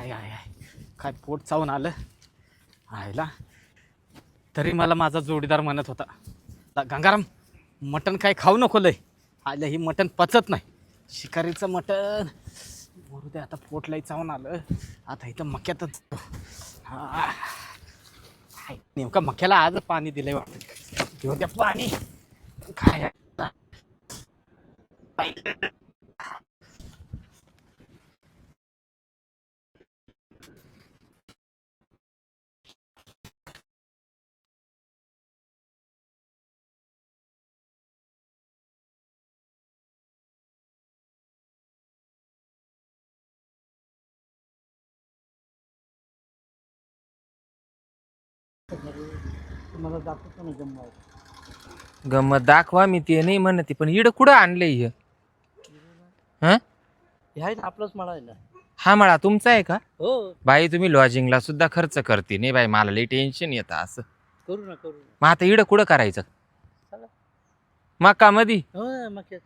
I I I. काय पोट चावून आलं? आयला. तरी मला माझा जोडीदार म्हणत होता. "ला, गंगाराम मटण काय खाऊ नको लय. आलं ही मटण पचत नाही. शिकारीचं मटण. बरू दे आता पोट लय चावून आलं. आता इथं मक्यातच हा. हाय, नेमकं मक्याला आज पाणी दिलंय वाटतं. घेऊ द्या पाणी. काय आहे? मला दाखवतो ना गंमत गंमत दाखवा मी ते नाही म्हणते पण इड कुठं आणले हे? हं? हे आहे ना आपलंच मला आहे ना हा मळा तुमचा आहे का? हो. बाई तुम्ही लॉजिंगला सुद्धा खर्च करते नाही बाई मला लई टेन्शन येतं असं. करू ना करू ना. मग आता इड कुठं करायचं? चला. मका मधी हो ना मक्यात.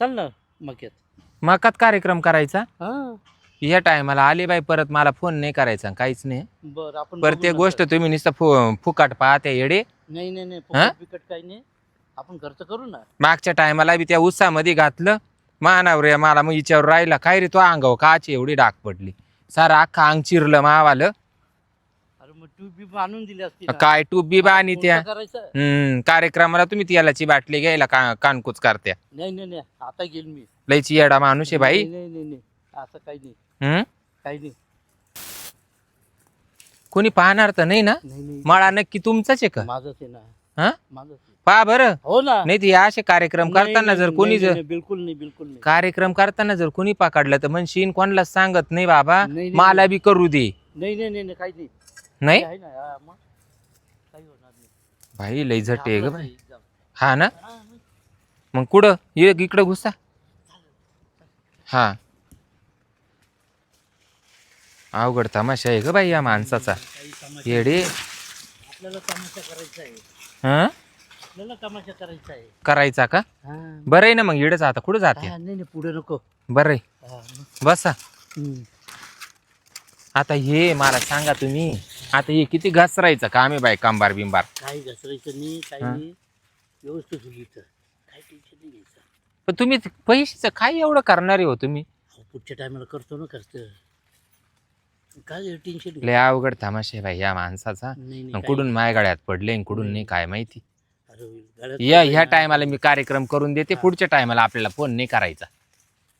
चल ना मक्यात. मकात कार्यक्रम करायचा? हा. या टायमाला आले बाई परत मला फोन नाही करायचा काहीच नाही. बर आपण प्रत्येक गोष्ट. तुम्ही नुसतं फु फुकाट पाहते येडे. नाही नाही नाही हा? फुकट बिकट काही नाही. आपण खर्च करू ना. मागच्या टायमाला बी त्या उत्सामध्ये घातलं. मानावर रे मला मग हिच्यावर राहिला. काय रे तो अंगावर काची एवढी डाग पडली. सारं अख्खा अंग चिरलं मावालं. अरे मग तू बी आणून दिली असती ना. काय टूब बी आणि त्या? कोणतं करायचं. हम्म कार्यक्रमाला तुम्ही तेलाची बाटली घ्यायला का कानकूच करत्या. नाही नाही नाही आता गेल मी. लयची येडा माणूस आहे बाई. नाही नाही नाही असं काही नाही. हम्म काही नाही. कोणी पाहणार तर नाही ना? नाही नाही. मळा नक्की तुमचाच आहे का? माझंच आहे ना. हा? माझंच आहे. पहा बरं. हो ना. नाही ते असे कार्यक्रम नाही, करताना नाही, जर नाही, कोणी नाही, जर नाही, बिलकुल नाही बिलकुल नाही. कार्यक्रम करताना जर कोणी पकडलं तर म्हणशीन कोणाला सांगत नाही बाबा. नाही, नाही, मला. बी करू दे. नाही नाही नाही नाही, काही नाही. नाही? आहे ना हा, मग काही होणार नाही. भाई लय झटे आहे ग बाई. हा ना? हा, मग. मग कुठं? ये इकडं घुसा. हा. अवघड तमाशा आहे ग बाई या माणसाचा. येडे. आपल्याला तमाशा करायचा आहे हा? आपल्याला तमाशा करायचा आहे. करायचा का? हा. बरं आहे ना मग इडच आता कुठं जाते? हा, नाही नाही पुढे नको. बरं आहे. हा, मग. बसा. हम्म. आता हे मला सांगा तुम्ही आता हे किती घसरायचं काम आहे बाई कंबार बिंबार काही घसरायचं नाही काही हा. नाही. व्यवस्थित होईल इथं. काही टेन्शन नाही घ्यायचं. पण तुम्ही पैशाचं काय एवढं करणार हो तुम्ही? अहो, पुढच्या टायमाला करतो ना खर्च. काय टेन्शन लय अवघड तमाशा आहे बाई या माणसाचा. नाही नाही आणि कुठून माय गाड्यात पडले आणि कुठून नाही काय माहिती. अरे. गळ्यात या ह्या टायमाला मी कार्यक्रम करून देते. पुढच्या टायमाला आपल्याला फोन नाही करायचा.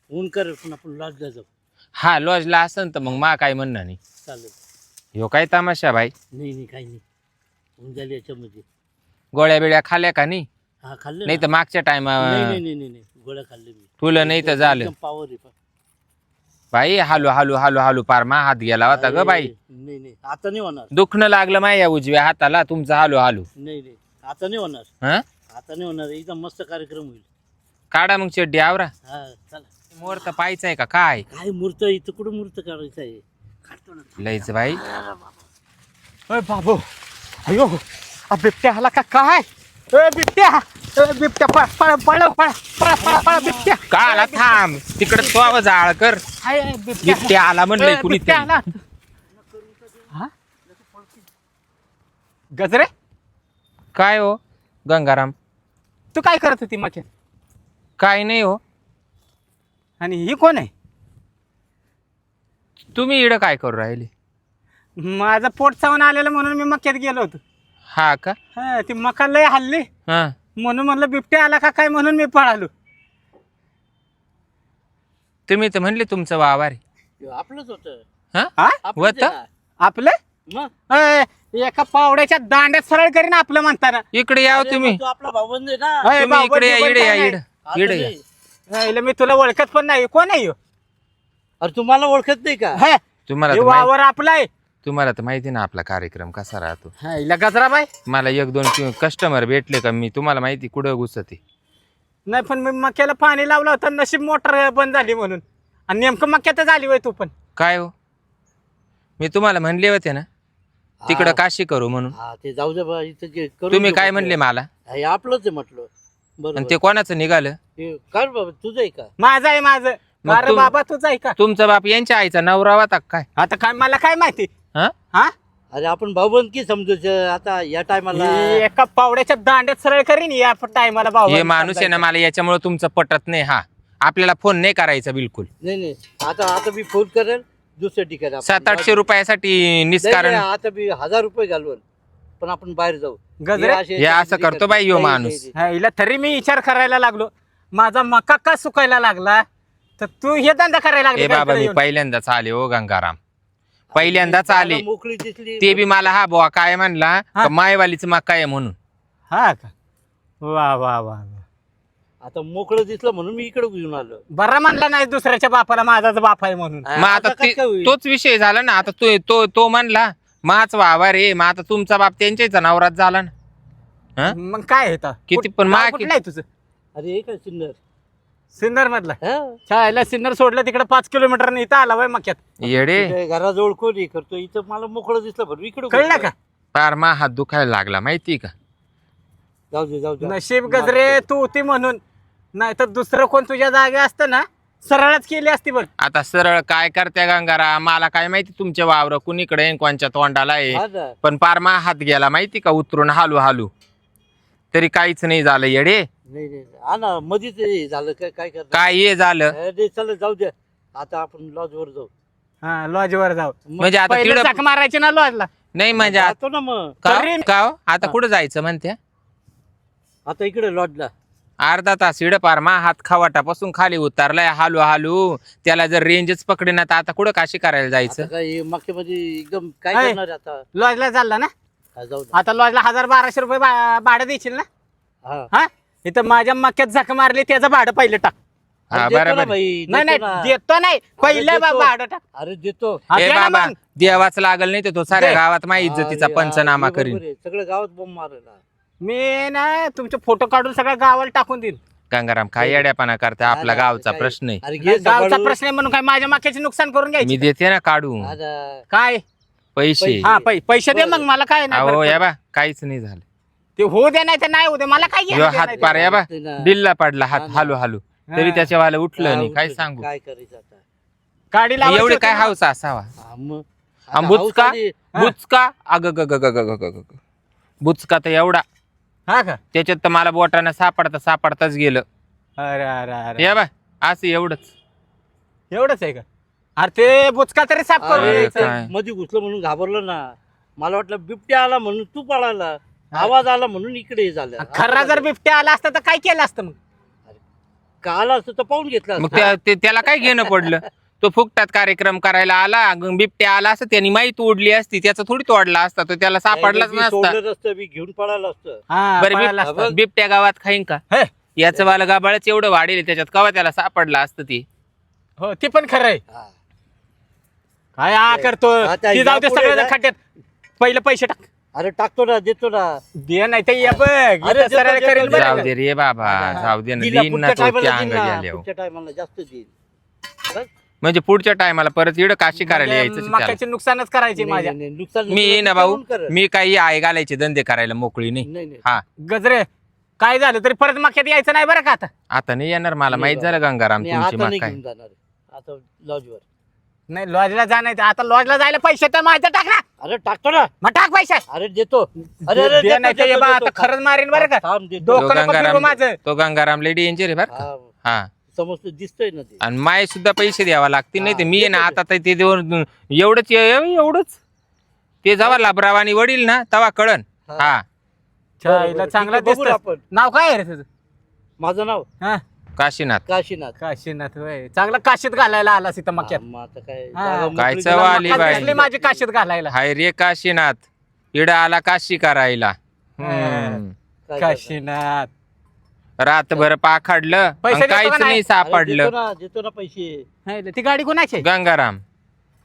ऊन कर पण आपण लॉजला जाऊ. हा लॉजला असन तर मग मा काय म्हणणं नाही. चालेल. ह्यो काय तमाशा बाई? नाही नाही काही नाही. ऊन झाली याच्यामध्ये. गोळ्या बिळ्या खाल्ल्या का नाही? हा खाल्लं नाही तर ना? मागच्या टायमा नाही नाही नाही नाही नाही. गोळ्या खाल्ले मी. तुला नाही तर झालं. पावर आहे. बाई हालू हालू हालू हालू पार मा हात गेला होता ग बाई. अरे, नाही नाही. आता नाही होणार. दुखणं लागलं माय या उजव्या हाताला तुमचा हालू हालू. नाही नाही. आता नाही होणार. हा? आता नाही होणार. एकदम मस्त कार्यक्रम होईल. काढा मग चड्डी आवरा. हा चला. मोर तर पाहायचंय का? काय? काय मूर्त इथं कुठं मूर्त काढायचं आहे? काढतो ना. लयच बाई. अय बाबू. अयो आ बिबट्या आला का काय? बिबट्या! बिबट्या पळ पळ पळ पळ पळ पळ पळ बिबट्या! का आला थांब. तिकडे तो जाळ कर. हाय, हाय, बिबट्या! बिबट्या आला म्हणलंय ए, कुणी बिबट्या आला. हा? गजरे? काय हो गंगाराम? तू काय करत होती मग काय नाही हो. आणि ही कोण आहे? तुम्ही इड काय करू राहिले? माझं पोट चावून आलेलं म्हणून मी मक्यात गेलो होतो. हा का? हा ती मका लय हल्ली. हा. म्हणून म्हणलं बिबट्या आला का काय म्हणून मी पळालो. तुम्ही तर म्हणले तुमचं वावर. आहे. हे आपलंच होतं. हा? हा? आपलंच होतं? आहे. आपलं? मग? अय, एका पावड्याच्या दांड्यात सरळ करीन आपलं म्हणताना. इकडे याव अरे, तुम्ही. मग तो आपला भाऊबंद आहे ना? अय, तुम्ही इकडे या इडे या आता इड या. नाही. अय, मी तुला ओळखत पण नाही. कोण आहे ह्यो? अरे तुम्हाला ओळखत नाही का? हे, तुम्हाला हे तर माहिती वावर आपला आहे. तुम्हाला तर माहिती ना आपला कार्यक्रम कसा राहतो. हा, हिला गजराबाई मला एक दोन कस्टमर भेटले का मी तुम्हाला माहिती कुठं घुसते. नाही पण मी मक्याला पाणी लावलं होतं नशीब मोटर बंद झाली म्हणून. आणि नेमकं मक्यातच आली होय तू पण. काय हो? मी तुम्हाला म्हणले होते ना तिकडं. काशी करू म्हणून. हा ते जाऊ दे बा इथं जे करून तुम्ही काय. म्हणले मला? हे आपलंच आहे म्हटलं. आणि बरोबर ते कोणाचं निघालं? हे कर बाबा तुझं आहे का? माझं आहे माझं. मग अरे तुम- बाबा तुझा आहे का? तुमचा बाप यांच्या आईचा नवरा होता का काय? आता काय मला काय माहिती? हा? हा? अरे आपण भाऊबंदकी समजायचं आता या टायमाला ही एका पावड्याच्या दांड्यात सरळ करीन या टायमाला भाऊ हे माणूस आहे ना मला याच्यामुळे तुमचं पटत नाही हा. आपल्याला फोन नाही करायचा बिलकुल. नाही नाही. आता आता मी फोन करेल दुसऱ्या ठिकाणी आपण. सात आठशे रुपयासाठी नाही, निस्कारण नाही, आता मी हजार रुपये घालवल पण आपण बाहेर जाऊ. गजरे? हे असे- हे असं करतो. बाई ह्यो नाही, माणूस. नाही, हा, हिला तरी मी विचार करायला लागलो. माझा मका का सुकायला लागला? तर तू हे धंदा करायला लागला बाबा मी पहिल्यांदाच आले हो गंगाराम. पहिल्यांदाच. आले मला मोकळी दिसली ते बी मला हा बुवा काय म्हणला हा. का मायवालीच मका आहे म्हणून हा का वा वा वा वा. आता मोकळं दिसलं म्हणून मी इकडे घेऊन आलो बरं म्हणला नाही दुसऱ्याच्या बापाला माझाच बाप आहे म्हणून मग आता कसं ते- काय होईल? तोच विषय झाला ना आता तो तो तो म्हणला माच वावर रे मग आता तुमचा बाप त्यांच्याच नवरात झाला ना हा? मग काय आहे तर? किती कुठ- पण गाव मा- कुठलं आहे तुझं अरे हे काय सिन्नर सिन्नर मधला हा? छायला सिन्नर सोडलं तिकडे पाच किलोमीटर इथं आला वय मक्यात. येडे. घराजवळ कोण करतो इथं मला मोकळं दिसलं म्हणून इकडे कळलं का? पार मा हात दुखायला लागला माहिती का? जाऊ दे जाऊ दे. नशीब गजरे तू होती म्हणून. नाही तर दुसरं कोण तुझ्या जागे असतं ना सरळच केली असती बघ आता सरळ काय करते गंगारा? मला काय माहिती तुमचे वावर कुणीकडे आहे, कोणच्या तोंडाला आहे. हा ना. पण पार मा हात गेला माहिती का? उतरून हालू हालू. तरी काहीच नाही झालं येडे. नाही नाही. हा ना मधीच हे झालं काय काय काय हे झालं? अरे चल जाऊ दे. आता आपण लॉज वर जाऊ. हा लॉजवर जाऊ. म्हणजे आता पहिले तिकडं चाक मारायची ना लॉजला नाही म्हणजे आ- जातो ना मग. का तरी- का हो? आता कुठं जायचं म्हणते? आता इकडे लॉजला अर्धा तास इड पार मा हात खावाटापासून खाली उतारलाय हालू हालू. त्याला जर रेंजच पकडे ना तर आता कुठं काशी करायला आता जायचं काय मागच्यामध्ये एकदम काय आहे. करणार आता? लॉजला चालला ना? जाऊ दे. आता लॉजला हजार बाराशे रुपये भाडं देशील ना? हा. हा? इथं माझ्या मक्यात झक मारली त्याचं भाडं पहिलं टाक. हा देतो ना बरोबर बाई, नाही देतो नाही ना. देतो नाही. पहिलं बा- देतो. भाडं टाक. अरे देतो. हा, ए दे ना बाबा मग. देवाच लागल नाही तर तो साऱ्या दे. गावात माझ्या इज्जतीचा अरे, पंचनामा अरे, करीन. बरोबर आहे. सगळं गावात बॉम्ब मारला मी ना तुमचे फोटो काढून सगळ्या गावाला टाकून देईन. गंगाराम काय येड्यापणा करते? आपला गावचा प्रश्न आहे. अरे घे गावचा सांभाळून. प्रश्न आहे म्हणून काय माझ्या माक्याचे नुकसान करून मी घ्यायचे? देते ना काढू काय? पैसे हा पै- पैसे दे. मग मला काय नाही अहो बरं या. बा काहीच नाही झालं ते होऊ दे नाही तर नाही होऊ दे मला काय हात पार? या बा. दिल्ला पडला हात हा. हालू हालू तरी हा. त्याच्या वाला उठलं नाही काय सांगू काय करायचं आता गाडी लावायची एवढे होती काय ना. हाऊस असावा हा, मग. हा, आता बुचका हाऊस आली. हा. बुचका अग ग ग ग ग ग ग ग. बुचका तर एवढा हा का त्याच्यात तर मला बोटानं सापडता सापडताच गेलं अरे अरे अरे या बा असं एवढंच एवढंच आहे का अरे ते बुचका तरी साफ अरे. काय? मध्ये घुसलं म्हणून घाबरलं ना. मला वाटलं बिबट्या आला म्हणून तू पळाला. आवाज आला म्हणून इकडे हे झालं. खरा जर बिबट्या आला असता तर काय केलं असतं मग? का आला असतं तर पाहून घेतलं मग असतं. त्या- ते- त्याला काय घेणं पडलं? तो फुकटात कार्यक्रम करायला आला ग- बिबट्या आला असता त्यांनी माहिती ओढली असती त्याचा थोडी तोडला असता तो त्याला सापडलाच मी नसता. सोडलं असतं मी घेऊन पळालं असतं. हा बरं बिब-. बिबट्या गावात खाईन का? हे, याचं वाला गाबाळच एवढं वाढेल त्याच्यात कवा त्याला सापडला असतं ते? हो ते पण खरं आहे. हा. काय हा करतो आता ती जाऊ दे यापुढे सगळं ना- खड्ड्यात पहिलं पैसे टाक. अरे टाकतो ना देतो ना. दे नाही तर ये बघ. अरे, इथं देतो, सरळ देतो, करेल देतो. जाऊ? दे रे बाबा हा. जाऊ दे ना. दिला, देईन ना पुढच्या तो टायमाला त्या देईन अंग ना, गेल्यावर पुढच्या टायमाला जास्त देईन बस. म्हणजे पुढच्या टायमाला परत इकडं काशी करायला म्हणजे यायचं त्याला. मक्याचे नुकसानच करायचे नाही, माझ्या. नाही, नाही, नुकसान मी ये ना भाऊ? मी काही आय घालायचे धंदे करायला मोकळी नाही. नाही नाही. हा. गजरे काय झालं तरी परत मक्यात यायचं नाही बरं का आता? आता नाही येणार मला माहीत. झालं गंगाराम तुमची आता मग काय घेऊन जाणार आता लॉजवर नाही लॉजला जाणार आता लॉजला जायला पैसे तर माझं टाक ना. अरे टाकतो ना. मग टाक पैसे. अरे देतो. अरे दे- अरे दे देतो, नाही तर ये देतो, बा, देतो. आता खरंच मारीन बरं का? थांब देतो. डोकं तो नको फिरवू गंगाराम माझं. तो गंगाराम लेडी यांचे रे बरं का? हा, हा. समजतं दिसतंय ना ते. आणि माय सुद्धा पैसे द्यावा लागतील नाही ते मी आहे ना आता ते देऊन एवढंच ये- एवढंच. ते जेव्हा लाभरावानी वडील ना तेव्हा कळन. हा. चांगला ठीक आहे, बघू दिसत आपण. नाव काय आहे रे तुझं? माझं नाव? हा. काशीनाथ. काशीनाथ. काशीनाथ होय. चांगला काशीत घालायला आला इथं मक्यात. मग आता काय? हा. जागा काय मोकळी चव. आली बाई. दिसली माझी काशीत घालायला? हाय रे काशीनाथ. इडा आला काशी करायला हम्म. काय करणार? काशीनाथ. रातभर पाखाडलं पैसे देतो काहीच नाही? नाही अरे, सापडलं ना देतो ना पैसे. हाय, ती गाडी कोणाची आहे? गंगाराम.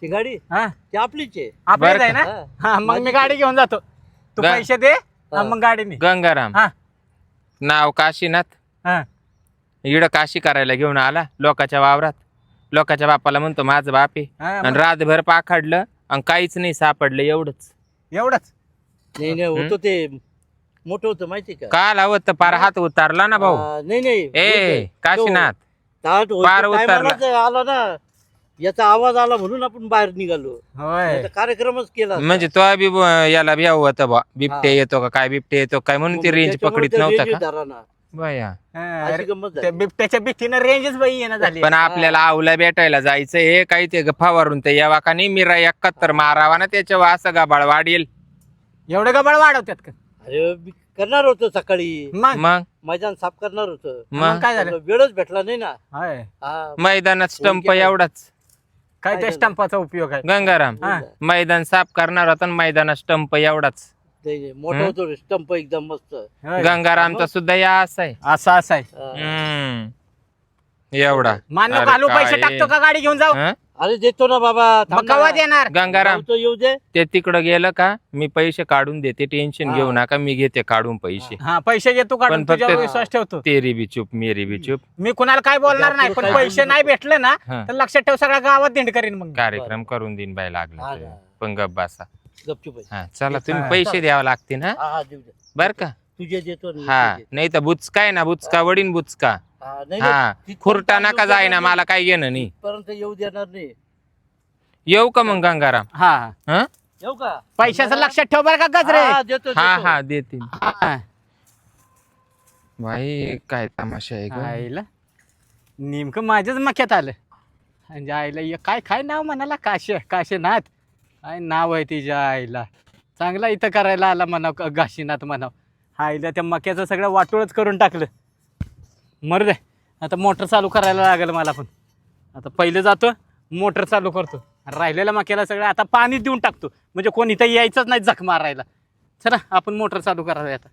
ती गाडी? हा. ती आपलीच आहे. आपलीच बरं आहे ना? हा. हा मग मी गाडी घेऊन जातो. तू गा- पैसे दे हा. मग गाडी नाही गंगाराम. हा. नाव काशीनाथ. हा. इड काशी करायला घेऊन आला लोकाच्या वावरात. लोकाच्या बापाला म्हणतो माझं बाप आहे. हा, आणि रातभर पाखाडलं आणि काहीच नाही सापडलं एवढंच. एवढंच? नाही नाही होतं ते मोठं होतं माहिती का? काल हवं तर पार हात उतारला ना भाऊ. नाही नाही ए. काशीनाथ. ताट पार उतरला. आला ना याचा आवाज आला म्हणून आपण बाहेर निघालो. होय. याचा कार्यक्रमच केला. म्हणजे तो बी ब- याला बी हवं होतं बा. बिबटे हा. येतो का काय बिबटे येतो काय म्हणून ती रेंज पकडीत नव्हता का. बया हा, अशी त्या. बिबट्याच्या भीतीनं रेंजच बाई येणं झाली. पण आपल्याला आवला भेटायला जायचं हे काही ते फवारून ते यावा का नाही? मिरा एकाहत्तर मारावा ना त्याच्यावर असं गाबाळ वाढेल. एवढे गबाळ वाढवतात का? अरे मी करणार होतो सकाळी. मग? मग? मैदान साफ करणार होतं. मग? मग काय झालं? वेळच भेटला नाही ना. होय. हा, मैदानात स्टंप. एवढाच. काय काय त्या झालं? स्टंपाचा उपयोग आहे? गंगाराम हा. मैदान साफ करणार होता आणि मैदानात स्टंप एवढाच. ते मोठं हम्म? होतं स्टंप एकदम मस्त. गंगारामचा सुद्धा या असा आहे असं असं आहे हा. हम्म. एवढा मान्य अरे घालू पैसे काय टाकतो का गाडी घेऊन जाऊ हं? अरे देतो ना बाबा थांब मग कवा ना. देणार गंगाराम जाऊ तर येऊ दे ते तिकडं गेलं का मी पैसे काढून देते टेन्शन हा. घेऊ नका मी घेते काढून पैसे हा पैसे घेतो काढून पण फक्त- तुझ्यावर विश्वास ठेवतो तेरी बी चुप मेरी बी चुप मी कुणाला काय बोलणार नाही पण पैसे नाही भेटले ना हा. तर लक्षात ठेव सगळ्या गावात दिंड करीन मग कार्यक्रम करून देईन बाय हा लागला ना. पण गप बसा गपचूप आहे. हा चला हा. तुम्ही पैसे द्यावे लागतील हा? हा हा देऊ दे. बर का? तुझे देतो ना, हा तुझे. नाही तर बुचका आहे ना बुचका वडीन बुचका. हा, नाही हा नाही, तिथपर्यंत खुरटा नका जाईना देणार मला काय घेणं नाही. तिथपर्यंत येऊ देणार नाही. येऊ का मग गंगाराम? हा. हा? येऊ का? पैशाचं लक्षात ठेव बरं का गजरे. हा, देतो हा देतो. हा देतील. हा. भाई काय तमाशा आहे ग? आईला नेमकं माझ्याच मक्यात आलं. म्हणजे आईला ये काय काय नाव म्हणाला? काशे काशेनाथ. काय नाव आहे तिच्या आईला. चांगला इथं करायला आला म्हणाव घाशीनाथ म्हणाव. आईला त्या मक्याचं सगळं वाटोळच करून टाकलं. मरू दे. आता मोटर चालू करायला लागेल मला पण. आता पहिले जातो मोटर चालू करतो. राहिलेल्या मक्याला सगळं आता पाणी देऊन टाकतो. म्हणजे कोण इथं यायचंच नाही जख मारायला. चला आपण मोटर चालू करायला आता.